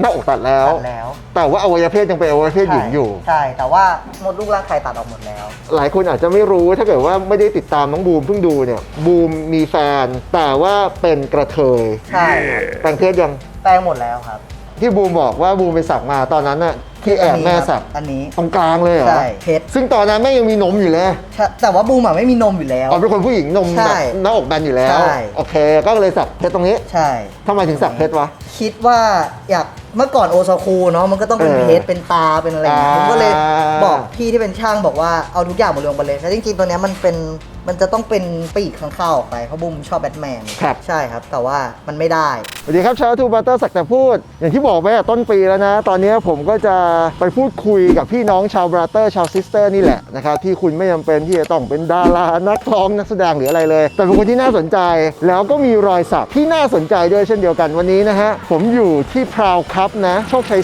หน้าอกตัดแล้ว ตัดแล้ว แต่ว่าอวัยวะเพศยังเป็นอวัยวะเพศหญิงอยู่ ใช่ แต่ว่ามดลูกรังไข่ตัดออกหมดแล้ว หลายคนอาจจะไม่รู้ถ้าเกิดว่าไม่ได้ติดตามน้องบูมเพิ่งดูเนี่ย บูมมีแฟน แต่ว่าเป็นกระเทยใช่ครับแปลงเพศยัง แปลงหมดแล้วครับ ที่บูมบอกว่าบูมไปสักมาตอนนั้นน่ะที่แอบแม่สักอันนี้ตรงกลางเลยเหรอใช่เพชรซึ่งตอนนั้นแม่ยังมีนมอยู่เลยใช่แต่ว่าบูมอะไม่มีนมอยู่แล้วอ๋อเป็นคนผู้หญิงนมใช่แบบหน้าอกแบนอยู่แล้วใช่โอเค ก็เลยสักเพชรตรงนี้ ใช่ทำไมถึงสักเพชรวะคิดว่าอยาก เมื่อก่อนโอซาคูเนาะมันก็ต้องเป็นเออเพชรเป็นตาเป็นอะไรอย่างเงี้ยอ่าผมก็เลยบอกพี่ที่เป็นช่างบอกว่าเอาทุกอย่างมารวมกันเลยแต่จริงๆตัวเนี้ยมันเป็นมันจะต้องเป็นปีกข้างเข้าวออกไปเพราะบูมชอบแบทแมนครับ ใช่ครับ แต่ว่ามันไม่ได้ สวัสดีครับชาวทูบัตเตอร์สักแต่พูด อย่างที่บอกไปอะต้นปีแล้วนะ ตอนนี้ผมก็จะไปพูดคุยกับพี่น้องชาวบราเตอร์ชาวซิสเตอร์นี่แหละนะครับที่คุณไม่จำเป็นที่จะต้องเป็นดารานักร้องนักแสดงหรืออะไรเลย แต่เป็นคนที่น่าสนใจ แล้วก็มีรอยสักที่น่าสนใจด้วยเช่นเดียวกันวันนี้นะฮะผมอยู่ที่พราวคัพนะ โชคชัย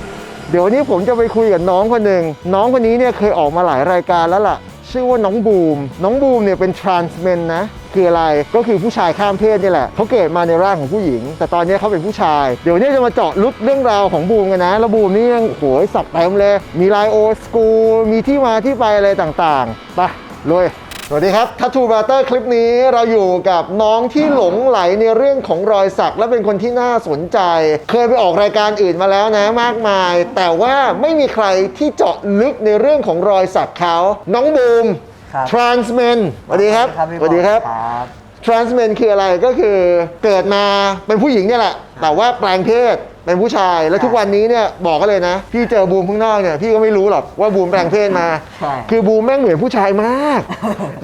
4 เดี๋ยววันนี้ผมจะไปคุยกับน้องคนหนึ่งน้องคนนี้เนี่ยเคยออกมาหลายรายการแล้วล่ะ ชื่อว่าน้องบูม น้องบูมเนี่ยเป็นทรานส์เมนนะคืออะไรก็คือผู้ชายข้ามเพศนี่แหละเขาเกิดมาในร่างของผู้หญิง แต่ตอนนี้เขาเป็นผู้ชาย เดี๋ยวนี้จะมาเจาะลึกเรื่องราวของบูมกันนะ แล้วบูมนี่ยังโหยสับเต็มเลย มีไลโอสกูมีที่มาที่ไปอะไรต่างๆไปเลย สวัสดีครับทัตทูบราเตอร์คลิปนี้เราอยู่กับน้องที่หลงไหลในเรื่องของรอยสักและเป็นคนที่น่าสนใจ เคยไปออกรายการอื่นมาแล้วนะมากมาย แต่ว่าไม่มีใครที่เจาะลึกในเรื่องของรอยสักเขาน้องบูมครับ ทรานส์เมนสวัสดีครับพี่สวัสดีครับครับทรานส์เมนคืออะไรก็คือเกิดมาเป็นผู้หญิงเนี่ยแหละ แต่ว่าแปลงเพศ เป็นผู้ชายแล้วทุกวันนี้เนี่ยบอกกันเลยนะ พี่เจอบูมข้างนอกเนี่ยพี่ก็ไม่รู้หรอกว่าบูมแปลงเพศมา ใช่ คือบูมแม่งเหมือนผู้ชายมาก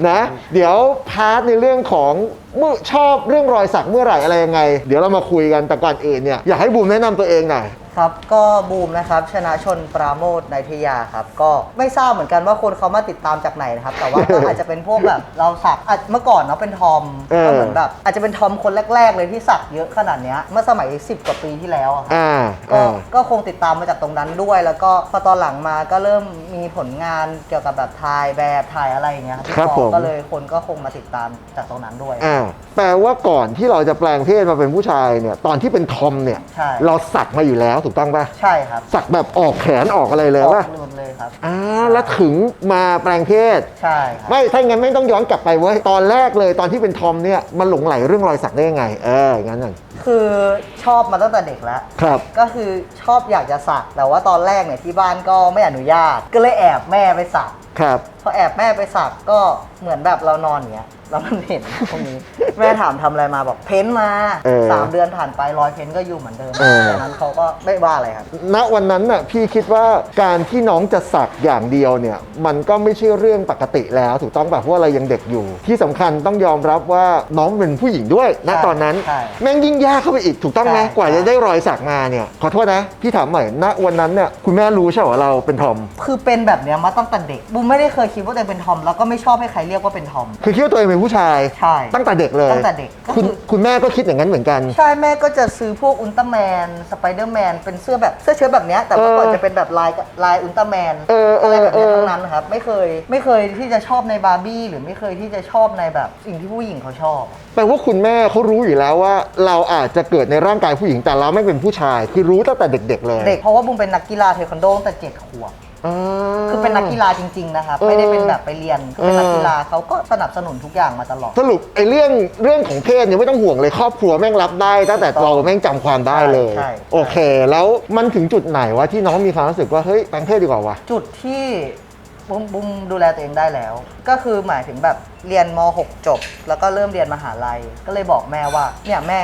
นะ เดี๋ยวพาร์ทในเรื่องของ เมื่อชอบเรื่องรอยสักเมื่อไหร่อะไรยังไง เดี๋ยวเรามาคุยกันแต่ก่อนอื่นเนี่ยอยากให้บูมแนะนำตัวเองหน่อย ครับ ก็บูมนะครับชนะชนปราโมทในทยาครับ ก็ไม่ทราบเหมือนกันว่าคนเขามาติดตามจากไหนนะครับ แต่ว่าก็ อาจจะเป็นพวกแบบเราสักอะเมื่อก่อนเนาะเป็นทอมเออ ก็เหมือนแบบอาจจะเป็นทอมคนแรก ๆ เลยที่สักเยอะขนาดเนี้ยเมื่อสมัย 10 กว่าปีที่แล้วอะครับอ่าก็อ่า ก็คงติดตามมาจากตรงนั้นด้วย แล้วก็พอตอนหลังมาก็เริ่มมีผลงานเกี่ยวกับแบบถ่ายแบบถ่ายอะไรอย่างเงี้ยครับพี่ครับปอผม ก็เลยคนก็คงมาติดตามจากตรงนั้นด้วย อ่าแปลว่าก่อนที่เราจะแปลงเพศมาเป็นผู้ชายเนี่ย ตอนที่เป็นทอมเนี่ย ใช่ เราสักมาอยู่แล้วถูกต้องปะใช่ครับสักแบบออกแขนออกอะไรเลยออกป่ะหมดเลยครับ อ่าแล้วถึงมาแปลงเพศ ใช่ครับ ไม่ถ้างั้นไม่ต้องย้อนกลับไปเว้ยตอนแรกเลยตอนที่เป็นทอมเนี่ยมันหลงไหลเรื่องรอยสักได้ยังไง เอองั้นน่ะคือชอบมาตั้งแต่เด็กแล้ว ครับ ก็คือชอบอยากจะสักแต่ว่าตอนแรกเนี่ยที่บ้านก็ไม่อนุญาต ก็เลยแอบแม่ไปสัก ครับ พอแอบแม่ไปสักก็เหมือนแบบเรานอนอย่างเงี้ยแล้วมันเห็นตรงนี้ แม่ถามทำอะไรมาบอกเพ้นท์มาเออสามเดือนผ่านไปรอยเพ้นท์ก็อยู่เหมือนเดิมเออจากนั้นเขาก็ไม่ว่าอะไรครับ ณวันนั้นน่ะพี่คิดว่าการที่น้องจะสักอย่างเดียวเนี่ย มันก็ไม่ใช่เรื่องปกติแล้ว ถูกต้องป่ะเพราะว่าเรายังเด็กอยู่ ที่สำคัญต้องยอมรับว่าน้องเป็นผู้หญิงด้วยณใช่ตอนนั้น ใช่แม่งยิ่งยากเข้าไปอีกถูกต้องไหมใช่ กว่าจะได้รอยสักมาเนี่ยขอโทษนะ พี่ถามหน่อยณวันนั้นเนี่ยคุณแม่รู้ใช่ไหมว่าเราเป็นทอม คือเป็นแบบเนี้ยมาตั้งแต่เด็ก บูมไม่ได้เคยคิดว่าตัวเองเป็นทอม แล้วก็ไม่ชอบให้ใครเรียกว่าเป็นทอม คือคิดว่าตัวเองเป็นผู้ชาย ใช่ตั้งแต่เด็กเลยตั้งแต่เด็กก็คือ คุณคุณแม่ก็คิดอย่างนั้นเหมือนกัน ใช่แม่ก็จะซื้อพวกอุลตร้าแมนสไปเดอร์แมนเป็นเสื้อแบบเสื้อเชิ้ตแบบเนี้ยแต่เมื่อก่อนเออจะเป็นแบบลายลายอุลตร้าแมนเออเอออะไรแบบเนี้ยเออ ทั้งนั้นครับ ไม่เคยไม่เคยที่จะชอบในบาร์บี้หรือไม่เคยที่จะชอบในแบบสิ่งที่ผู้หญิงเขาชอบ แปลว่าคุณแม่เขารู้อยู่แล้วว่า เราอาจจะเกิดในร่างกายผู้หญิงแต่เราไม่เป็นผู้ชาย คือรู้ตั้งแต่เด็ก ๆ เลย เด็กเพราะว่าบุมเป็นนักกีฬาเทควันโดตั้งแต่เจ็ดขวบอ่า คือเป็นนักกีฬาจริง ๆ นะครับเออไม่ได้เป็นแบบไปเรียนคือเป็นเออนักกีฬาเขาก็สนับสนุนทุกอย่างมาตลอด สรุปไอ้เรื่องเรื่องของเพศเนี่ยไม่ต้องห่วงเลยครอบครัวแม่งรับได้ ตั้งแต่เราแม่งจำความได้เลย ใช่ใช่ โอเค แล้วมันถึงจุดไหนวะที่น้องมีความรู้สึกว่าเฮ้ยแปลงเพศดีกว่าวะ จุดที่บุมบุมดูแลตัวเองได้แล้ว ก็คือหมายถึงแบบเรียนม .6 จบ แล้วก็เริ่มเรียนมหาลัย ก็เลยบอกแม่ว่า เนี่ยแม่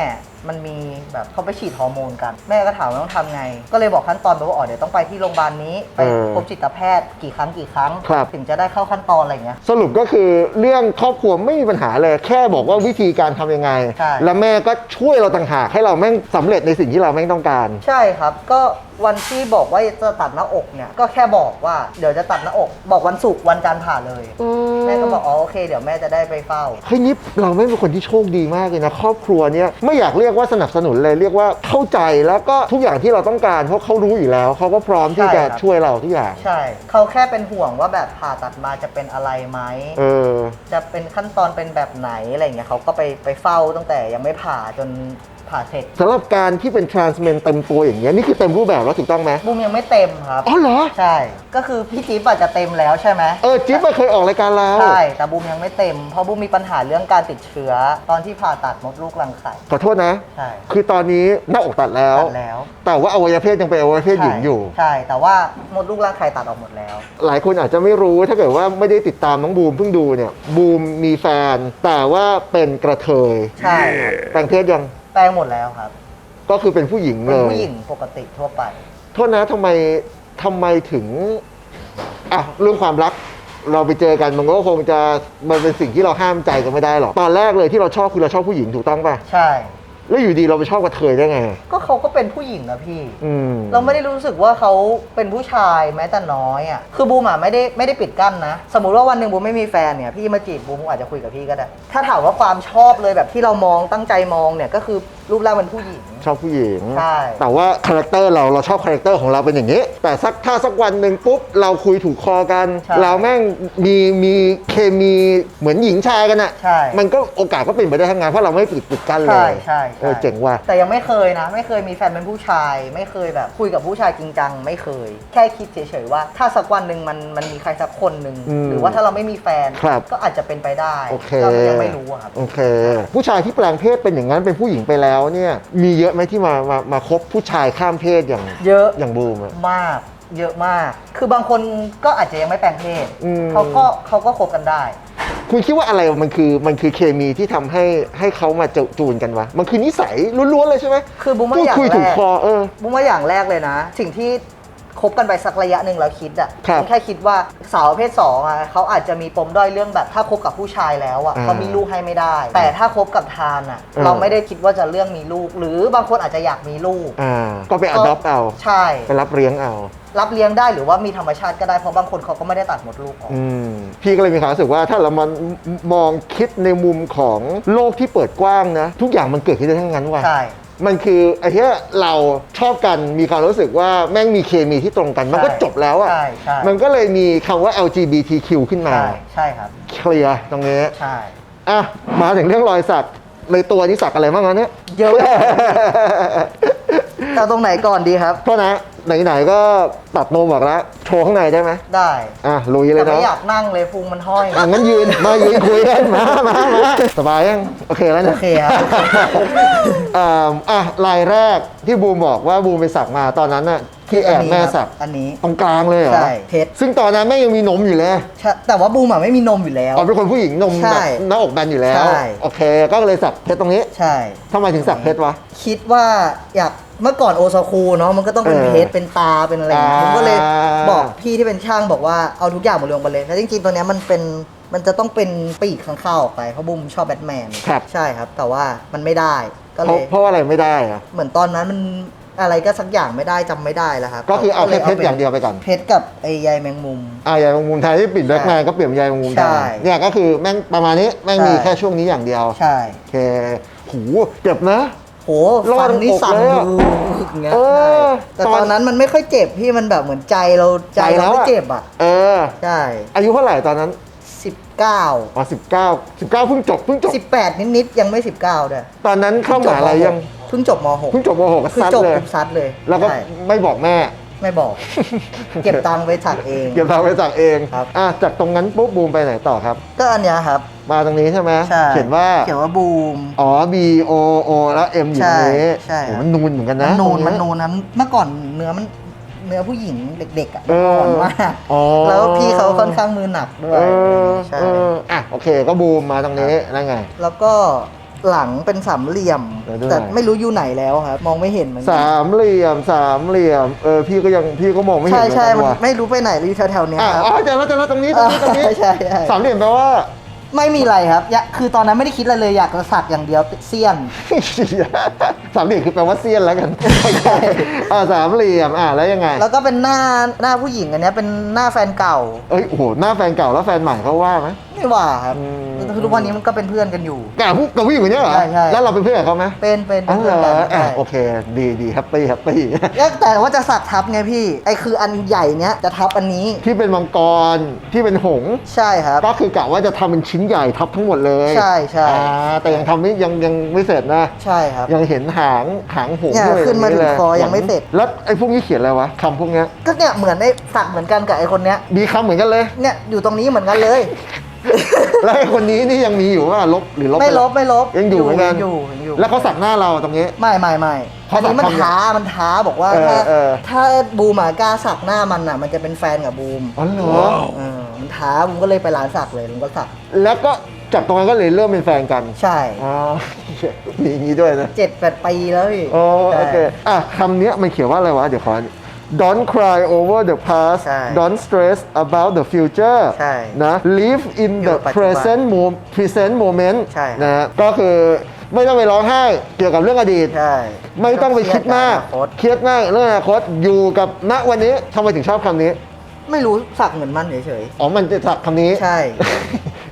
มันมีแบบเขาไปฉีดฮอร์โมนกัน แม่ก็ถามว่าต้องทำไง ก็เลยบอกขั้นตอนไปว่าอ๋อเดี๋ยวต้องไปที่โรงพยาบาลนี้ ไปเออพบจิตแพทย์กี่ครั้งกี่ครั้ง ครับ ถึงจะได้เข้าขั้นตอนอะไรอย่างเงี้ย สรุปก็คือเรื่องครอบครัวไม่มีปัญหาเลย แค่บอกว่าวิธีการทำยังไง ใช่ แล้วแม่ก็ช่วยเราต่างหากให้เราแม่งสำเร็จในสิ่งที่เราแม่งต้องการ ใช่ครับ ก็วันที่บอกว่าจะตัดหน้าอกเนี่ย ก็แค่บอกว่าเดี๋ยวจะตัดหน้าอก บอกวันศุกร์วันจันทร์ผ่าเลยแม่ก็บอกอ๋อโอเคเดี๋ยวแม่จะได้ไปเฝ้า เฮ้ยนี่เราไม่เป็นคนที่โชคดีมากเลยนะ ครอบครัวเนี้ยไม่อยากเรียกว่าสนับสนุนเลยเรียกว่าเข้าใจแล้วก็ทุกอย่างที่เราต้องการเพราะเขารู้อยู่แล้วเขาก็พร้อมที่ใช่จะครับ ช่วยเราทุกอย่าง ใช่ เขาแค่เป็นห่วงว่าแบบผ่าตัดมาจะเป็นอะไรไหม เออ จะเป็นขั้นตอนเป็นแบบไหนอะไรเงี้ยเขาก็ไปไปเฝ้าตั้งแต่ยังไม่ผ่าจน ผ่าเสร็จสำหรับการที่เป็น transmen เต็มตัวอย่างเงี้ยนี่คือเต็มรูปแบบแล้วถูกต้องไหมบูมยังไม่เต็มครับ อ๋อเหรอ ใช่ ก็คือพี่จิ๊บอาจจะเต็มแล้วใช่ไหมเออจิ๊บมาเคยออกรายการเราใช่ แต่บูมยังไม่เต็ม เพราะบูมมีปัญหาเรื่องการติดเชื้อ ตอนที่ผ่าตัดมดลูกรังไข่ ขอโทษนะ ใช่ คือตอนนี้หน้าอกตัดแล้ว ตัดแล้ว แต่ว่าอวัยวะเพศยังเป็นอวัยวะเพศหญิงอยู่ ใช่ แต่ว่ามดลูกรังไข่ตัดออกหมดแล้ว หลายคนอาจจะไม่รู้ถ้าเกิดว่าไม่ได้ติดตามน้องบูมเพิ่งดูเนี่ย บูมมีแฟน แต่ว่าเป็นกระเทย ใช่ครับแปลงเพศยัง แปลงหมดแล้วครับ ก็คือเป็นผู้หญิงเป็เลนย ผู้หญิงปกติทั่วไป โทษนะทำไมทำไมถึงอะเรื่องความรักเราไปเจอกันมันก็คงจะมันเป็นสิ่งที่เราห้ามใจกันไม่ได้หรอกตอนแรกเลยที่เราชอบคือเราชอบผู้หญิงถูกต้องป่ะ ใช่ แล้วอยู่ดีเราไปชอบกระเทยได้ไง ก็เขาก็เป็นผู้หญิงนะพี่ อืม เราไม่ได้รู้สึกว่าเขาเป็นผู้ชายแม้แต่น้อยอะ คือบูมอะไม่ได้ไม่ได้ปิดกั้นนะ สมมุติว่าวันหนึ่งบูมไม่มีแฟนเนี่ย พี่มาจีบบูมบูมอาจจะคุยกับพี่ก็ได้ ถ้าถามว่าความชอบเลยแบบที่เรามองตั้งใจมองเนี่ยก็คือ รูปร่างเป็นผู้หญิง ชอบผู้หญิง ใช่ แต่ว่าคาแรคเตอร์เราเราชอบคาแรคเตอร์ของเราเป็นอย่างนี้ แต่สักถ้าสักวันหนึ่งปุ๊บเราคุยถูกคอกัน ใช่เราแม่งมีมีเคมีเหมือนหญิงชายกันอะใช่ มันก็โอกาสก็เป็นไปได้ทั้งงานเพราะเราไม่ปิดปิดกั้นเลใช่ยใช่เออเจ๋งว่ะ แต่ยังไม่เคยนะ ไม่เคยมีแฟนเป็นผู้ชาย ไม่เคยแบบคุยกับผู้ชายจริงจังไม่เคย แค่คิดเฉยๆว่า ถ้าสักวันหนึ่งมันมันมีใครสักคนหนึ่งอืมหรือว่าถ้าเราไม่มีแฟนครับ ก็อาจจะเป็นไปได้โอเคก็ยังไม่รู้อะครับ โอเค ผู้ชายที่แปลงเพศเป็นอย่างนั้นเป็นผู้หญิงไปแล้วเนี่ยมีเยอะไหมที่มามามาคบผู้ชายข้ามเพศอย่างเยอะ อย่างบูมอะ มากเยอะมาก คือบางคนก็อาจจะยังไม่แปลงเพศอืม เขาก็เขาก็คบกันได้ คุณคิดว่าอะไรมันคือมันคือเคมีที่ทำให้ให้เขามาจูจูนกันวะ มันคือนิสัยล้วนๆเลยใช่ไหมคือบูมว่าพูดอย่างคุยแรถูกกคอเออ บุ้มว่าอย่างแรกเลยนะ สิ่งที่ คบกันไปสักระยะหนึ่งแล้วคิดอะครับบุ้มแค่คิดว่าสาวประเภทสองอะเขาอาจจะมีปมด้อยเรื่องแบบ ถ้าคบกับผู้ชายแล้วอะอ่าเขามีลูกให้ไม่ได้ แต่ถ้าคบกับทานอะอ่าเราไม่ได้คิดว่าจะเรื่องมีลูก หรือบางคนอาจจะอยากมีลูกอ่า ก็ไปอดอปเอา ใช่ ไปรับเลี้ยงเอา รับเลี้ยงได้หรือว่ามีธรรมชาติก็ได้เพราะบางคนเขาก็ไม่ได้ตัดหมดลูกออก อืม พี่ก็เลยมีความรู้สึกว่าถ้าเรามันมองคิดในมุมของโลกที่เปิดกว้างนะ ทุกอย่างมันเกิดขึ้นได้ทั้งนั้นว่ะ ใช่ มันคือไอ้ที่เราชอบกันมีความรู้สึกว่าแม่งมีเคมีที่ตรงกัน มันก็ใช่จบแล้วอะใช่ใช่ มันก็เลยมีคำว่า LGBTQ ขึ้นมา ใช่ใช่ครับ เคลียร์ตรงนี้ ใช่ อะ มาถึงเรื่องรอยสักในตัวนี้สักอะไรบ้างวะเนี่ย เยอะ แต่ตรงไหนก่อนดีครับโทษนะไหนๆก็ตัดโนมออกแล้วโชว์ข้างในได้ไหมได้อะลุยเลแต่ยไม่เนาะอยากนั่งเลยพุงมันห้อย อะงั้นยืนมายืนคุยกันมามามาสบายยังโอเคแล้วโอนะเคครับ อ่าอะลายแรกที่บูมบอกว่าบูมไปสักมาตอนนั้นน่ะที่แอบแม่สักอันนี้ ตรงกลางเลยเหรอใช่เพชร ซึ่งตอนนั้นแม่ยังมีนมอยู่เลยใช่แต่ว่าบูมอะไม่มีนมอยู่แล้ว อ๋อเป็นคนผู้หญิงนมใช่แบบหน้าอกแบนอยู่แล้วใช่ โอเค ก็เลยสักเพชรตรงนี้ใช่ ทำไมถึงสักเพชรวะ คิดว่าอยาก เมื่อก่อนโอซาคูเนาะมันก็ต้องเป็นเออเพชรเป็นตาเป็นอะไรอย่างเงี้ยอ่า ผมก็เลยบอกพี่ที่เป็นช่างบอกว่าเอาทุกอย่างมารวมกันเลยแล้วจริงๆตัวเนี้ยมันเป็นมันจะต้องเป็นปีกข้างข้าวออกไปเพราะบูมชอบแบทแมนครับ ใช่ครับ แต่ว่ามันไม่ได้ก็เพเลราะย เพราะอะไรไม่ได้อะเหมือนตอนนั้นมันอะไรก็สักอย่างไม่ได้จำไม่ได้แล้วครับก็คือเอาลแค่เพชรอย่างเดียวไปก่อนเพชรกับไอ้ใยแมงมุม อ่ายายบางมุมไทยที่ปิดแบ็คแมนก็เปลี่ยนเป็นยายบางมุมแทใช่นเนี่ยก็คือแม่งประมาณนี้แม่งใช่มีแค่ช่วงนี้อย่างเดียว ใช่ โอเค หู เจ็บนะ โหรอดฟันนี่สั่นอกเลยอะอย่างเงี้ยเออใช่แต่ตอนตอนนั้นมันไม่ค่อยเจ็บพี่มันแบบเหมือนใจเราใจใจแล้เราวไม่อะเจ็บอะ เออ ใช่อายุเท่าไหร่ตอนนั้นสิบเก้าอ๋อสิบเก้าสิบเก้าเพิ่งจบเพิ่งจบ สิบแปดนิดๆยังไม่สิบเก้าด้วยตอนนั้นเข้ามหาลัยยังเพิ่งจบมหกเพิ่งจบมหกก็คือซัดจบเลย ปุ๊บซัดเลยแล้วก็ใช่ไม่บอกแม่ ไม่บอก เก็บตังค์ไปถักเอง เก็บทางไปจากเองครับ อะจากตรงนั้นปุ๊บบูมไปไหนต่อครับ ก็อันเนี้ยครับมาตรงนี้ใช่ไหมใช่เขียนว่า เขียนว่าบูม อ๋อ B O O แล้ว M อยู่ใช่ตรงนี้ใช่โอ้ครับมันนูนเหมือนกันมันะนนูนตรงมันนูนนะเมื่อก่อนเนื้อมันเนื้อผู้หญิงเด็กๆอะเอออ่อนมากอ๋อ แล้วพี่เขาค่อนข้างมือหนักด้วเอยอใช่เอออะโอเคก็บูมมาตรงนี้นั่นไง แล้วก็ หลังเป็นสามเหลี่ยมเดี๋ยวดูแต่หน่อยไม่รู้อยู่ไหนแล้วครับ มองไม่เห็นเหมือนกัสามเหลี่ยมสามเหลี่ยม เออพี่ก็ยังพี่ก็มองไม่เห็นใช่เหมือนใช่กันมันว่ะไม่รู้ไปไหนเลยอยู่แถวๆเนี้ยอะครับ อ๋อเจอแล้วเจอแล้วตรงนี้ตรงนี้ตรงนี้ใช่ใช่ใช่ สามเหลี่ยมแปลว่า ไม่มีอะไรครับอยากคือตอนนั้นไม่ได้คิดอะไรเลยอยากจะสักอย่างเดียวเสี้ยน สามเหลี่ยมคือแปลว่าเซียนแล้วกันอ่าสามเหลี่ยมอะแล้วยังไง แล้วก็เป็นหน้าหน้าผู้หญิงอันเนี้ยเป็นหน้าแฟนเก่า เอ้ยโอ้โหหน้าแฟนเก่าแล้วแฟนใหม่เขาว่าไหม ไม่ว่าครับอืมทุกวันนี้มันก็เป็นเพื่อนกันอยู่ กับผู้กับผู้หญิงคนนี้เหรอใช่ใช่ แล้วเราเป็นเพื่อนกับเขาไหมเป็นเป็นอ๋เป็อนเหรเพื่อนอกันอะใช่โอเค ดีดีแฮปปี้แฮปปี้แล้วแต่ว่าจะสักทับไงพี่ไอคืออันใหญ่เนี้ยจะทับอันนี้ที่เป็นมังกรที่เป็นหงส์ใช่ครับ ก็คือกะว่าจะทำเป็นชิ้นใหญ่ทับทั้งหมดเลยใช่ใช่ อ่าแต่ยังทำไม่ยังยังไม่เสร็จนะ ใช่ครับ ยังเห็นหางหางหงส์เนี่ยด้วยขึ้นมาถึงเลยคอยังไม่เสร็จ แล้วไอ้พวกนี้เขียนอะไรวะคำพวกเนี้ยก็เนี่ยเหมือนไอ้สักเหมือนกันกับไอคนเนี้ย มีคำเหมือนกันเลย เนี่ยอยู่ตรงนี้เหมือนกันเลย แล้วไอ้คนนี้นี่ยังมีอยู่ว่าลบหรือลบไม่ปลแล้วบไม่ลบยังอยู่เหมือนกันอยู่ยังอยู่แล้วเขาสักหน้าเราตรงนี้ ไม่ไม่ไม่เขาอันนี้มันสักคำท้ามันท้าบอกว่าเออถ้าเออ ถ้าบูมอะกล้าสักหน้ามันอะ มันจะเป็นแฟนกับบูมอ๋อเหรอเออมันท้าบูมก็เลยไปร้านสักเลยบูมก็สักแล้วก็จากตรงนั้นก็เลยเริ่มเป็นแฟนกันใช่อ๋อมีอย่างนี้ด้วยนะเจ็ดแปดปีแล้วพี่โอ้ใช่โอเคอะคำเนี้ยมันเขียนว่าอะไรวะเดี๋ยวขอ Don't cry over the past ใช่ Don't stress about the future ใช่นะ Live in อยู่ the ปัจจุบัน present mo present moment ใช่ นะก็คือไม่ต้องไปร้องไห้เกี่ยวกับเรื่องอดีต ใช่ไม่ต้องไปคิดมาก เครียดกับอนาคตเครียดมากเรื่องอนาคตอยู่กับณวันนี้ทำไมถึงชอบคำนี้ ไม่รู้สักเหมือนมันเฉยอ๋อมันจะสักคำนี้ ๆ ใช่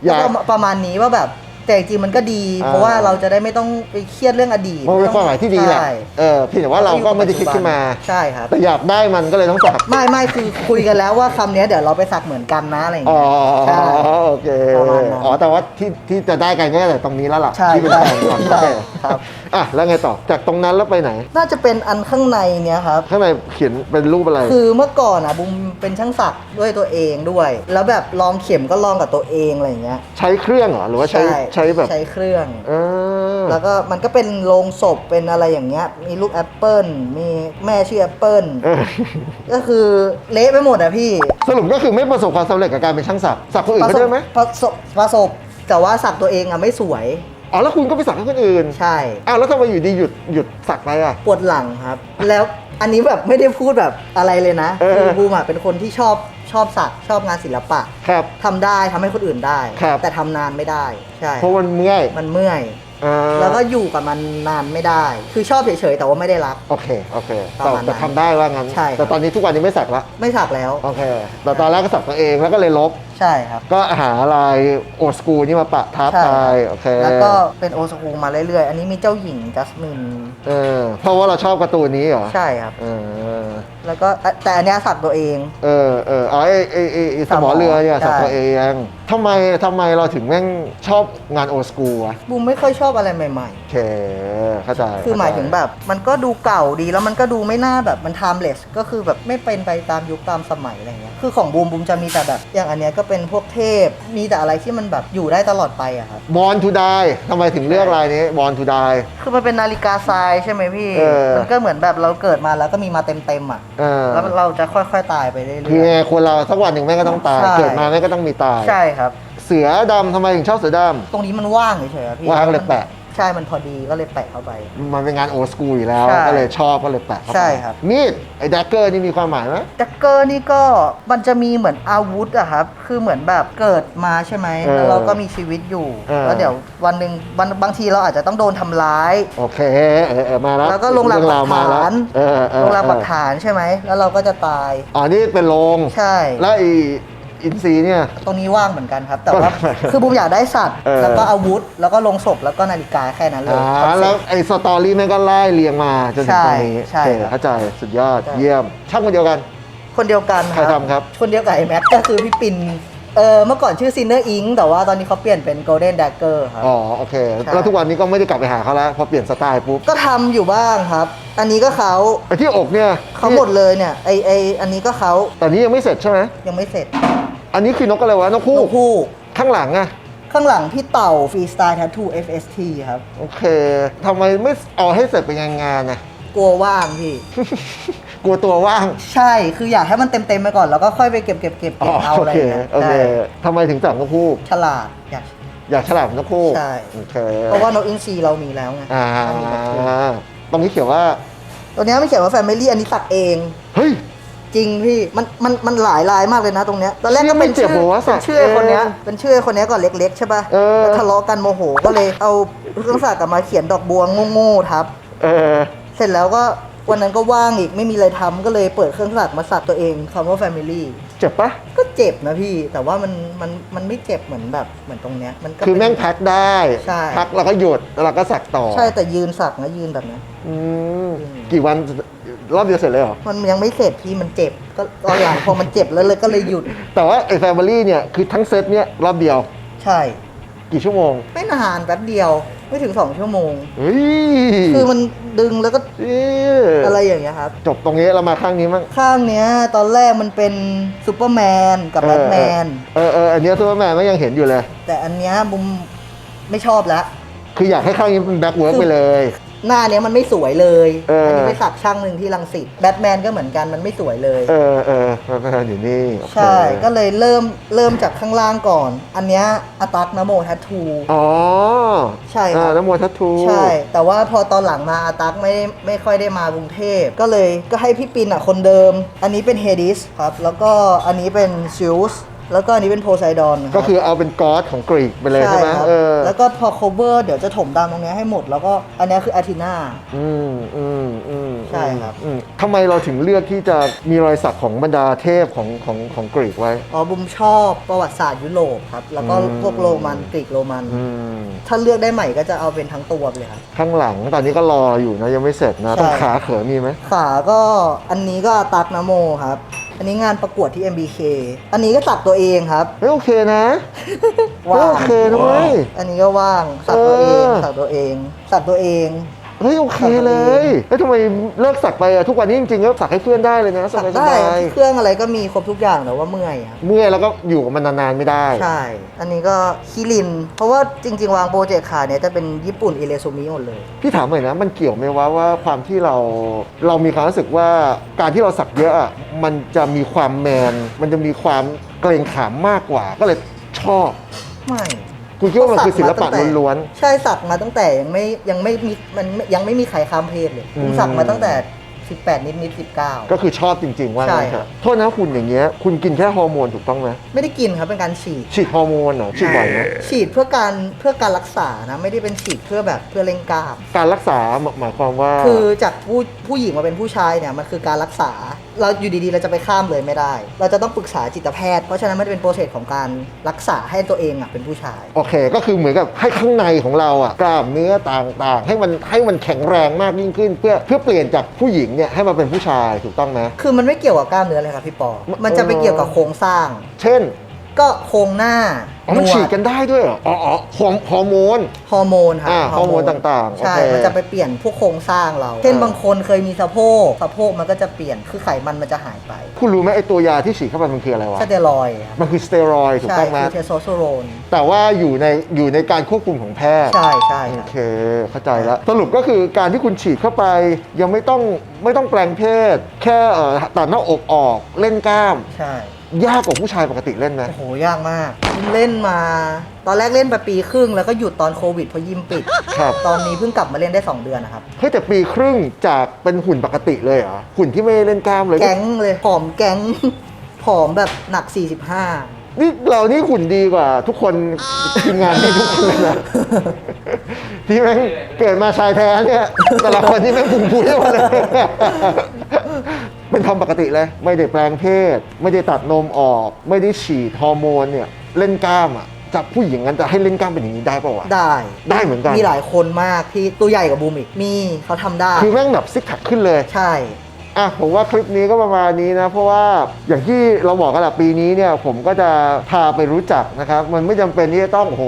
อยากแล้วก็ประมาณนี้ว่าแบบ แต่จริงๆมันก็ดีอ่าเพราะว่าเราจะได้ไม่ต้องไปเครียดเรื่องอดีตมันเป็นความหมายที่ดีแหละ ใช่เออเพี่แต่ว่าเราก็ไม่ได้คิดขึ้นมา ใช่ครับ แต่อยากได้มันก็เลยต้องสัก ไม่ไม่คือคุยกันแล้วว่าคำเนี้ยเดี๋ยวเราไปสักเหมือนกันนะอะไรอย่างอ๋อ เงี้ย ใช่โอเค ประมาณนั้นอ๋อ แต่ว่าที่ที่จะได้กันก็แต่ตรงนี้แล้วล่ะ ใช่ที่เป็นแฟนก่อนใช่ โอเค ครับ อะแล้วไงต่อจากตรงนั้นแล้วไปไหน น่าจะเป็นอันข้างในเนี้ยครับ ข้างในเขียนเป็นรูปอะไร คือเมื่อก่อนอะบุมเป็นช่างสักด้วยตัวเองด้วย แล้วแบบลองเข็มก็ลองกับตัวเองอะไรอย่างเงี้ยใช้เครื่องเหรอหรือว่าใช้ใช้แบบใช้เครื่อง เออแล้วก็มันก็เป็นโลงศพเป็นอะไรอย่างเงี้ย มีลูกแอปเปิลมีแม่ชื่อแอปเปิลเออก็คือเละไปหมดอะพี่สรุปก็คือไม่ประสบความสำเร็จกับการเป็นช่างสักสักคนอื่นประก็สบได้ไหมประสบประสบแต่ว่าสักตัวเองอะไม่สวย อ๋อแล้วคุณก็ไปสักให้คนอื่นใช่ อ้าวแล้วทำไมอยู่ดีหยุดหยุดสักไปอะ ปวดหลังครับ แล้วอันนี้แบบไม่ได้พูดแบบอะไรเลยนะเออ คือบูมอะเป็นคนที่ชอบชอบสักชอบงานศิลปะครับ ทำได้ทำให้คนอื่นได้ ครับ แต่ทำนานไม่ได้ ใช่ เพราะมันเมื่อยมันเมื่อย อ่าแล้วก็อยู่กับมันนานไม่ได้ คือชอบเฉยๆแต่ว่าไม่ได้รัก โอเคโอเคประมาณนั้นแต่ทำได้ว่างั้น ใช่ แต่ตอนนี้ทุกวันนี้ไม่สักละไม่สักแล้ว โอเค แต่ตอนแรกก็สักตัวเองแล้วก็เลยลบใช่ครับ ก็หาลายโอสกูนี่มาปะทับใช่ ไปโอเคแล้วก็เป็นโอสคูมาเรื่อยๆ อันนี้มีเจ้าหญิงจัสมินเออเพราะว่าเราชอบการ์ตูนนี้เหรอใช่ครับ เออ แล้วก็แต่แต่อันเนี้ยสักตัวเอง เออเอออ๋อไอไอไอ้ไอสมอเรือเนี่ยใช่สักตัวเองทำไมทำไมเราถึงแม่งชอบงานโอสกูวะบูมไม่ค่อยชอบอะไรใหม่โอเคเข้าใจๆ คือหมายถึงแบบ มันก็ดูเก่าดีแล้วมันก็ดูไม่น่าแบบมัน timeless ก็คือแบบไม่เป็นไปตามยุคตามสมัยอะไรเงี้ย คือของบูมบูมจะมีแต่แบบอย่างอันเนี้ยก็เป็นพวกเทพ มีแต่อะไรที่มันแบบอยู่ได้ตลอดไปอะครับ บอลทูไดทำไมถึงเลือกลายนี้บอลทูได คือมันเป็นนาฬิกาทรายใช่ไหมพี่ เออ มันก็เหมือนแบบเราเกิดมาแล้วก็มีมาเต็มๆอะ เออแล้วเราจะค่อยๆตายไปเรื่อยๆคือไงคนเราสักวันหนึ่งแม่งก็ต้องตาย ใช่ เกิดมาแม่งก็ต้องมีตายใช่ครับ เสือดำทำไมถึงชอบเสือดตรงนี้มันว่างเฉยๆอะพี่ว่างเลยแปะ ใช่มันพอดีก็เลยแปะเข้าไปำมันเป็นงานโอสกูอยู่แล้ว ใช่ก็เลยชอบก็เลยแปะเข้าไปใช่ครับ มีดไอ้แดกเกอร์นี่มีความหมายไหม ดักเกอร์นี่ก็มันจะมีเหมือนอาวุธอะครับ คือเหมือนแบบเกิดมาใช่ไหมเออแล้วเราก็มีชีวิตอยู่ เออ แล้วเดี๋ยววันหนึ่งวันบางทีเราอาจจะต้องโดนทำร้าย โอเคเออเออมาแล้วแล้วก็ลงหลักเรื่องปัราวกมาฐาแล้วนเออเออลงหลักเออปักฐานใช่ไหม แล้วเราก็จะตาย อ๋อนี่เป็นโรง ใช่ แล้วไอ้ อินซีเนี่ย ตรงนี้ว่างเหมือนกันครับ แต่ว่าก็คือบุมอยากได้สัตว์ เออ แล้วก็อาวุธ แล้วก็ลงศพ แล้วก็นาฬิกาแค่นั้นเลย อ่าคอนเซ็แล้วปต์ไอ้สตอรี่แม่งก็ไล่เรียงมาจนถึงตรงนี้ใช่โอเคใช่ครับเข้าใจสุดยอดใช่เยี่ยม ช่างคนเดียวกัน คนเดียวกันใครทำครับ คนเดียวกับไอ้แม็กก็คือพี่ปิน เออเมื่อก่อนชื่อซินเนอร์อิงแต่ว่าตอนนี้เขาเปลี่ยนเป็น Golden Dagger ครับ อ๋อโอเค ใช่ แล้วทุกวันนี้ก็ไม่ได้กลับไปหาเขาแล้วพอเปลี่ยนสไตล์ปุ๊บก็ทำอยู่บ้างครับ อันนี้ก็เขาไอ้ที่อกเนี่ยเขาหมดเลยเนี่ยไอไออันนี้ก็เขาแต่นี้ยังไม่เสร็จใช่ไหมยังไม่เสร็จ อันนี้คือนกอะไรวะนกคู่คู่คู่ ข้างหลังอะข้างหลังพี่เต่าฟรีสไตล์ Tattoo FST ครับ โอเคทำไมไม่เอาให้เสร็จเป็นงานงานๆนะกลัวว่างพี่ กลัวตัวว่างใช่คืออยากให้มันเต็มๆไปก่อน แล้วก็ค่อยไปเก็บเก็บเก็บอ๋เก็อบเอาโออะไรเคเงี้ยโอเคใช่ทำไมถึงสั่งนกคู่ ฉลาดอยาก อยากฉลาดนกคู่ใช่ โอเคเพราะว่านกอินทรีเรามีแล้วไงอ่ามีนกคู่ตรงนี้เขียนว่า ตัวเนี้ยไม่เขียนว่า Family อันนี้สักเอง เฮ้ย จริงพี่มันมันมันหลายลายมากเลยนะตรงเนี้ยตอนแรกก็เป็นเชี่ยไม่เจ็บชื่อหัวสัเป็กนชื่อไอ้คนเนี้ยเองเป็นชื่อไอ้คนเนี้ยก่อนเล็กๆใช่ป่ะเออแล้วทะเลาะกันโมโหก็เลยเอาเครื่องสักกลับมาเขียนดอกบัวโง่ๆทับเออเสร็จแล้วก็วันนั้นก็ว่างอีกไม่มีอะไรทำก็เลยเปิดเครื่องสักมาสักตัวเองคำว่า Family เจ็บปะก็เจ็บนะพี่ แต่ว่ามันมันมันไม่เจ็บเหมือนแบบเหมือนตรงเนี้ยมันก็คือแม่งเป็นพักได้ใช่พักแล้วก็หยุดแล้วเราก็สักต่อ ใช่แต่ยืนสักนะยืนแบบเนี้ยอืมกี่วัน รอบเดียวเสร็จเลยเหรอ มันยังไม่เสร็จพี่มันเจ็บ ก็ตอนหลังพอมันเจ็บแล้วเลยก็เลยหยุด แต่ว่าไอ้แฟมิลี่เนี่ยคือทั้งเซตเนี่ยรอบเดียว ใช่ กี่ชั่วโมง ไม่นานแป๊บเดียวไม่ถึงสองชั่วโมง เฮ้ยคือมันดึงแล้วก็เอ๊ะอะไรอย่างเงี้ยครับ จบตรงนี้เรามาข้างนี้มั้งข้างเนี้ย ตอนแรกมันเป็นซูเปอร์แมนกับแบทแมน เออเอออันเนี้ซูเปอร์แมนไม่ยังเห็นอยู่เลย แต่อันเนี้ยบุมไม่ชอบแล้ว คืออยากให้ข้างนี้เป็นแบ็คเวิร์กไปเลย หน้าเนี้ยมันไม่สวยเลยเอออั นนี้ไปสักช่างหนึ่งที่รังสิตแบทแมนก็เหมือนกันมันไม่สวยเลย เออเออแบ็คแมนอยู่นี่โอเคใช่ ก็เลยเริ่มเริ่มจากข้างล่างก่อน อันเนี้ยอตักนโมทัตทู อ๋อใช่ครับ อ่าน้ำมนต์ทัตทูใช่ แต่ว่าพอตอนหลังมาอาตักไม่ไม่ค่อยได้มากรุงเทพ ก็เลยก็ให้พี่ปินอะคนเดิม อันนี้เป็นเฮดิสครับ แล้วก็อันนี้เป็นซิลส์ แล้วก็อันนี้เป็นโพไซดอนก็คือเอาเป็นกอดของกรีกไปเลยใช่ไหมครับเออแล้วก็พอ cover เดี๋ยวจะถมดำตรงเนี้ยให้หมด แล้วก็อันเนี้ยคืออาทินาอืมอืมอืมใช่ครับ อืมทำไมเราถึงเลือกที่จะมีรอยสักของบรรดาเทพของของของกรีกไว้ อ๋อบุมชอบประวัติศาสตร์ยุโรปครับ แล้วก็อืมพวกโรมันกรีกโรมัน อืม ถ้าเลือกได้ใหม่ก็จะเอาเป็นทั้งตัวไปเลยครับ ข้างหลังตอนนี้ก็รออยู่นะยังไม่เสร็จนะใช่ ต้องขาเขอมีไหมขาก็อันนี้ก็อาตักนโมครับอันนี้งานประกวดที่ MBK อันนี้ก็สักตัวเองครับเฮ้ยโอเคนะเฮ้ยว่างโอเคนะเว้ย อันนี้ก็ว่างสักตัวเองเออสักตัวเองสักตัวเอง เฮ้ยโอเคเลยเฮ้ยทำไมเลิกสักไปอะทุกวันนี้จริงๆก็สักให้เพื่อนได้เลยนะสสักบายได้ๆที่เครื่องอะไรก็มีครบทุกอย่างแต่ว่าเมื่อยครับเมื่อยแล้วก็อยู่กับมันนานๆไม่ได้ ใช่ อันนี้ก็คิริน เพราะว่าจริง ๆ วางโปรเจกต์ขาเนี่ยจะเป็นญี่ปุ่นอิเลซูมิหมดเลย พี่ถามหน่อยนะมันเกี่ยวไหมว่าว่าความที่เราเรามีความรู้สึกว่าการที่เราสักเยอะอะมันจะมีความแมน มันจะมีความเกรงขามมากกว่า ก็เลยชอบ ไม่ คุณคิดว่ามันคือศิลปะล้วนใช่สักมาตั้งแต่ยังไม่ยังไม่มีมันยังไม่มีใครข้ามเพศเลยอืมผมสักมาตั้งแต่ 18 นิดนิดๆ19ๆก็คือชอบจริง ๆ ว่าใช่งั้นเถครัอะบโทษนะคุณอย่างเงี้ยคุณกินแค่ฮอร์โมนถูกต้องไหมไม่ได้กินครับเป็นการฉีดฉีดฮอร์โมนเหรอฉีดบ่อยไหมฉีดเพื่อการเพื่อการรักษานะไม่ได้เป็นฉีดเพื่อแบบเพื่อเล่งกล้ามการรักษาหมายความว่า คือจากผู้ผู้หญิงมาเป็นผู้ชายเนี่ยมันคือการรักษา เราอยู่ดีๆ เราจะไปข้ามเลยไม่ได้ เราจะต้องปรึกษาจิตแพทย์ เพราะฉะนั้นมันเป็นโปรเซสของการรักษาให้ตัวเองอะเป็นผู้ชาย โอเค ก็คือเหมือนกับให้ข้างในของเราอะกล้ามเนื้อต่างๆ ให้มันให้มันแข็งแรงมากยิ่งขึ้น เพื่อเพื่อเปลี่ยนจากผู้หญิงเนี่ยให้มาเป็นผู้ชายถูกต้องไหมคือมันไม่เกี่ยวกับกล้ามเนื้อเลยครับพี่ปอ มันจะไปเกี่ยวกับโครงสร้าง เช่น ก็โครงหน้าอ๋อมันหวฉีดกันได้ด้วยเหรอ อ๋ออ๋อฮอร์ฮอร์โมน ฮอร์โมนครับอ่าฮอร์โมนต่างๆใช่ โอเคมันจะไปเปลี่ยนพวกโครงสร้างเรา เช่นอ่า บางคนเคยมีสะโพก สะโพกมันก็จะเปลี่ยน คือไขมันมันจะหายไปคุณรู้ไหมไอตัวยาที่ฉีดเข้าไปมันคืออะไรวะ สเตียรอยด์ครับมันคือสเตียรอยด์ถูกใช่ต้องไหมคือเทสโทสเตอโรน แต่ว่าอยู่ในอยู่ในการควบคุมของแพทย์ ใช่ใช่คโอรับเคเข้าใจแล้ว สรุปก็คือการที่คุณฉีดเข้าไป ยังไม่ต้องไม่ต้องแปลงเพศ แค่เอ่อตัดหน้าอกออกเล่นกล้าม ใช่ยากกว่าผู้ชายปกติเล่นไหม โอ้โห ยากมาก เล่นมา ตอนแรกเล่นไปปีครึ่ง แล้วก็หยุดตอนโควิดเพราะยิมปิด ครับ ตอนนี้เพิ่งกลับมาเล่นได้ 2 เดือนนะครับ เฮ้ยแต่ปีครึ่งจากเป็นหุ่นปกติเลยเหรอหุ่นที่ไม่ได้เล่นกล้ามเลย แก๊งเลยผอมแก๊ง ผอมแบบหนัก 45 นี่เรานี่หุ่นดีกว่าทุกคนทีมงานที่ทุกคนเลยนะที่แม่งเกิดมาชายแท้เนี่ยแต่ละคนที่แม่งพุงพุ้ยมาเลย เป็นทอมปกติเลย ไม่ได้แปลงเพศ ไม่ได้ตัดนมออก ไม่ได้ฉีดฮอร์โมนเนี่ยเล่นกล้ามอะจับผู้หญิงงั้นจะให้เล่นกล้ามเป็นอย่างนี้ได้ปะวะ ได้ ได้เหมือนกัน มีหลายคนมากที่ตัวใหญ่กว่าบูมอีก มีเขาทำได้ คือแม่งแบบซิกแพคขึ้นเลย ใช่ อะผมว่าคลิปนี้ก็ประมาณนี้นะ เพราะว่าอย่างที่เราบอกกันแหละปีนี้เนี่ย ผมก็จะพาไปรู้จักนะครับ มันไม่จำเป็นที่จะต้องโอ้โห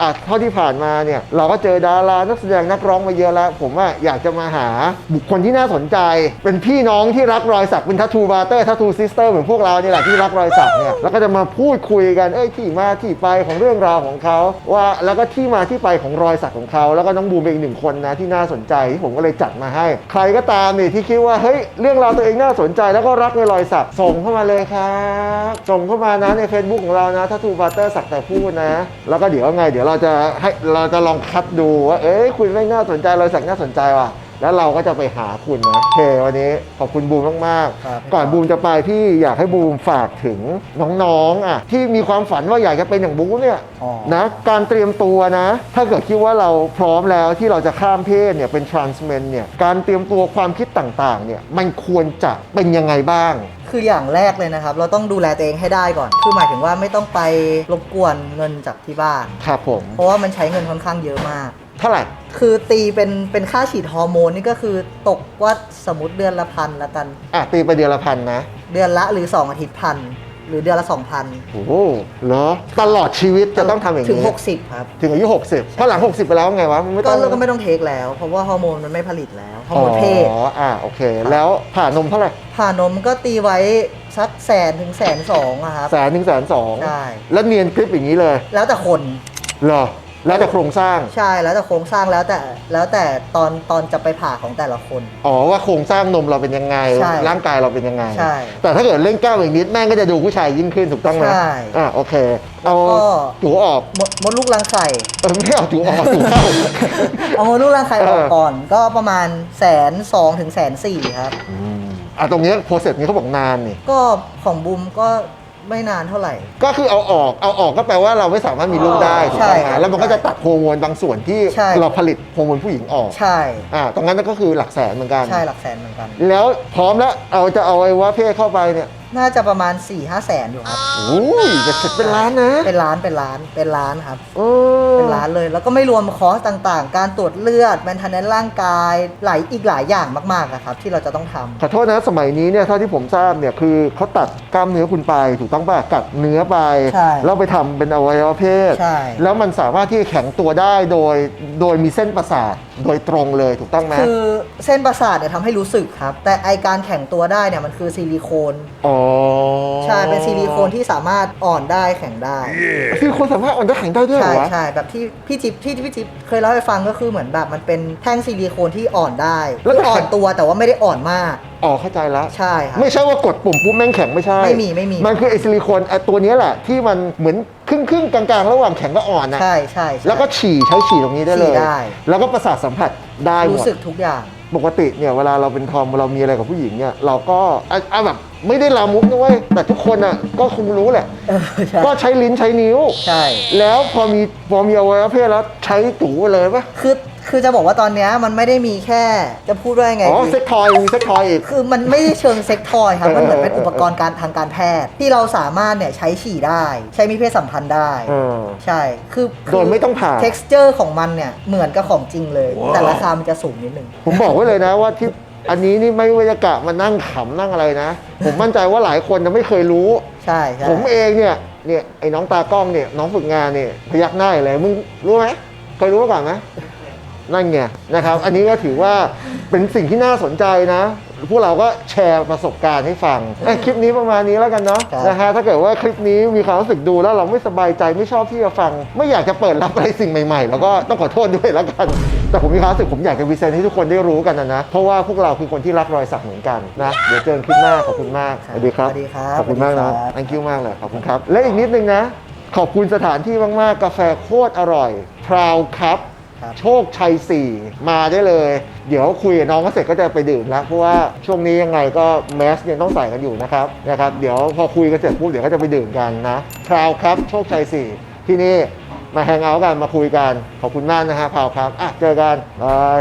อะเท่าที่ผ่านมาเนี่ย เราก็เจอดารานักแสดงนักร้องมาเยอะแล้ว ผมว่าอยากจะมาหาบุคคลที่น่าสนใจ เป็นพี่น้องที่รักรอยสักเป็นทัตทูบาร์เตอร์ทัตทูซิสเตอร์เหมือนพวกเราเนี่ยแหละที่รักรอยสักเนี่ยแล้วก็จะมาพูดคุยกันเอ้ยที่มาที่ไปของเรื่องราวของเขาว่าแล้วก็ที่มาที่ไปของรอยสักของเขาแล้วก็น้องบูมเป็นอีกหนึ่งคนนะที่น่าสนใจที่ผมก็เลยจัดมาให้ ใครก็ตามเนี่ยที่คิดว่าเฮ้ยรื่องราวตัวเองน่าสนใจแล้วก็รักในรอยสักส่งเข้ามาเลยครับส่งเข้ามานะใน Facebook ของเรานะถ้าทูบัตเตอร์สักแต่พูดนะ แล้วก็เดี๋ยวไง เดี๋ยวเราจะให้เราจะลองคัดดูว่าเอ้ยคุณไม่น่าสนใจรอยสักน่าสนใจว่ะ แล้วเราก็จะไปหาคุณนะโอเควันนี้ขอบคุณบูมมากครับๆ ก่อนบูมจะไปพี่อยากให้บูมฝากถึงน้องๆอะที่มีความฝันว่าอยากจะเป็นอย่างบูมเนี่ยอ๋อ นะการเตรียมตัวนะ ถ้าเกิดคิดว่าเราพร้อมแล้วที่เราจะข้ามเพศเนี่ยเป็น trans men เนี่ยการเตรียมตัวความคิดต่างๆเนี่ยมันควรจะเป็นยังไงบ้าง คืออย่างแรกเลยนะครับ เราต้องดูแลตัวเองให้ได้ก่อน คือหมายถึงว่าไม่ต้องไปรบกวนเงินจากที่บ้าน ครับผม เพราะว่ามันใช้เงินค่อนข้างเยอะมาก เท่าไหร่ คือตีเป็นเป็นค่าฉีดฮอร์โมนนี่ก็คือตกว่าสมมติเดือนละพันละกัน อะตีไปเดือนละพันนะเดือนละหรือ 2 อาทิตย์พันหรือเดือนละ 2,000 โอ้โหเหรอตลอดชีวิตจะต้องทำอย่างถึงนี้60 ครับ ถึงอายุ 60เพราะหลัง 60 ไปแล้วไงวะมันไม่ก็ต้องก็ไม่ต้องเทคแล้ว เพราะว่าฮอร์โมนมันไม่ผลิตแล้วฮอร์โมนเพศอ๋ออะโอเค แล้วผ่านมเท่าไหร่ผ่านมก็ตีไว้สักแสนถึงแสนสองอะครับแสนถึงแสนสองใช่แล้วเนียนคลิปอย่างนี้เลย แล้วแต่คนเหรอ แล้วแต่โครงสร้าง ใช่แล้วแต่โครงสร้างแล้วแต่แล้วแต่ตอนตอนจะไปผ่าของแต่ละคน อ๋อว่าโครงสร้างนมเราเป็นยังไง ใช่ร่างกายเราเป็นยังไง ใช่แต่ถ้าเกิดเล่นกล้ามอีกนิดแม่งก็จะดูผู้ชายยิ่งขึ้นถูกต้องไหมใช่อะโอเคเอาแล้วก็ จูออกมดมดลูกรังไข่ เออไม่เอาจูออกจูเข้า เอามดลูกรังไข่ออกเออ ก่อน ก็ประมาณแสนสองถึงแสนสี่ครับ อืมอะตรงเนี้โปรเซสนี้เขาบอกนานนี่ ก็ของบูมก็ ไม่นานเท่าไหร่ ก็คือเอาออกเอาออกก็แปลว่าเราไม่สามารถมีลูกได้ถูกใช่ต้องไหมครับแล้วมันก็จะตัดโฮอร์โมนบางส่วนที่ใช่ เราผลิตโฮอร์โมนผู้หญิงออกใช่อ่าตรงนั้นก็คือหลักแสนเหมือนกัน ใช่หลักแสนเหมือนกัน แล้วพร้อมแล้วเอาจะเอาไอ้ว่าเพศเข้าไปเนี่ยน่าจะประมาณ4ี่ห้าแสนอยู่ครับโอ้ยจะเสร็จเป็นล้านนะเป็นล้านเป็นล้านเป็นล้านครับ โอ้เป็นล้านเลย แล้วก็ไม่รวมคอสต่างๆ การตรวจเลือดแมนเทนแนนร่างกายหลายอีกหลายอย่างมากๆอะครับ ที่เราจะต้องทำขอโทษนะสมัยนี้เนี่ยเท่าที่ผมทราบเนี่ยคือเขาตัดกล้ามเนื้อคุณไปถูกต้องป่ะกัดเนื้อไปใช่แล้วไปทำเป็นอวัยวะเพศ ใช่ แล้วมันสามารถที่จะแข็งตัวได้โดยโดยมีเส้นประสาทโดยตรงเลยถูกต้องไหมคือเส้นประสาทเนี่ยทำให้รู้สึกครับ แต่ไอการแข็งตัวได้เนี่ยมันคือซิลิโคน อ๋อใช่เป็นซิลิโคนที่สามารถอ่อนได้แข็งได้ ซิลิโคนสามารถอ่อนได้แข็งได้ด้วยเหรใช่อวะ ใช่แบบที่พี่จิ๊บที่พี่จิ๊บเคยเล่าให้ฟังก็คือเหมือนแบบมันเป็นแท่งซิลิโคนที่อ่อนได้คืออ่อนตัวแต่ว่าไม่ได้อ่อนมาก อ๋อเข้าใจแล้วใช่ครับ ไม่ใช่ว่ากดปุ่มปุ๊บแม่งแข็งไม่ใช่ไม่มีไม่มี มันคือไอซิลิโคนไอตัวเนี้ยแหละที่มันเหมือนครึ่งครึ่งๆกลางๆ ระหว่างแข็งกับอ่อนนะใช่ใช่ใช่ แล้วก็ฉี่ใช้ฉี่ตรงนี้ได้เลยฉี่ได้ แล้วก็ประสาทสัมผัสได้หมรู้ด สึกทุกอย่าง ปกติเนี่ยเวลาเราเป็นทอมเรามีอะไรกับผู้หญิงเนี่ยเราก็อะอะแบบไม่ได้ลามุกนะเว้ยแต่ทุกคนอะก็คงรู้แหละ เออใช่ก็ใช้ลิ้นใช้นิ้ว ใช่ แล้วพอมีพอมีอวัยวะเพศแล้วใช้ตูไปเลยปะ คือ คือจะบอกว่าตอนเนี้ยมันไม่ได้มีแค่จะพูดว่ายังไงอ๋อดี เซ็กทอยมีเซ็กทอยอีก คือมันไม่ได้เชิงเซ็กทอยครับเออมันเหมือนเป็นเอออุปกรณ์การทางการแพทย์ ที่เราสามารถเนี่ยใช้ฉี่ได้ ใช้มีเพศสัมพันธ์ได้ เออ ใช่ คือคืโดยไม่ต้องผ่า texture ของมันเนี่ย เหมือนกับของจริงเลยแต่ราคามันจะสูงนิดนึง ผมบอกไว้เลยนะว่าที่อันนี้นี่ไม่ว่าจะกะมานั่งขำนั่งอะไรนะ ผมมั่นใจว่าหลายคนจะไม่เคยรู้ ใช่ใช่ผมเองเนี่ยเนี่ยไอ้น้องตากล้องเนี่ยน้องฝึกงานเนี่ยพยักหน้าเลยมึงรู้ไหมเคยรู้มาก่อนไหม นั่นไงนะครับ อันนี้ก็ถือว่าเป็นสิ่งที่น่าสนใจนะ พวกเราก็แชร์ประสบการณ์ให้ฟังเอ้ยคลิปนี้ประมาณนี้แล้วกันเนาะนะฮะถ้าเกิดว่าคลิปนี้มีความรู้สึกดูแล้วเราไม่สบายใจไม่ชอบที่จะฟัง ไม่อยากจะเปิดรับอะไรสิ่งใหม่ๆ แล้วก็ต้องขอโทษด้วยแล้วกัน แต่ผมมีความรู้สึกผมอยากจะวิเซนให้ทุกคนได้รู้กันนะนะเพราะว่าพวกเราคือคนที่รักรอยสักเหมือนกันนะเดี๋ยวเจอกันคลิปหน้าขอบคุณมากสวัสดีครับสวัสดีครับขอบคุณมากนะสวัสดีครับ thank you มากเลยขอบคุณครับและอีกนิดนึงนะ ขอบคุณสถานที่มากๆกาแฟโคตรอร่อยพราวครับ ครับ โชคชัย 4 มาได้เลย เดี๋ยวคุยกับน้องก็เสร็จก็จะไปดื่มแล้วเพราะว่าช่วงนี้ยังไงก็แมสยังต้องใส่กันอยู่นะครับนะครับ เดี๋ยวพอคุยกันเสร็จปุ๊บเดี๋ยวก็จะไปดื่มกันนะพราวครับ โชคชัย 4 ที่นี่มาแฮงเอาท์กันมาคุยกันขอบคุณมากนะฮะพราวครับอะเจอกันบาย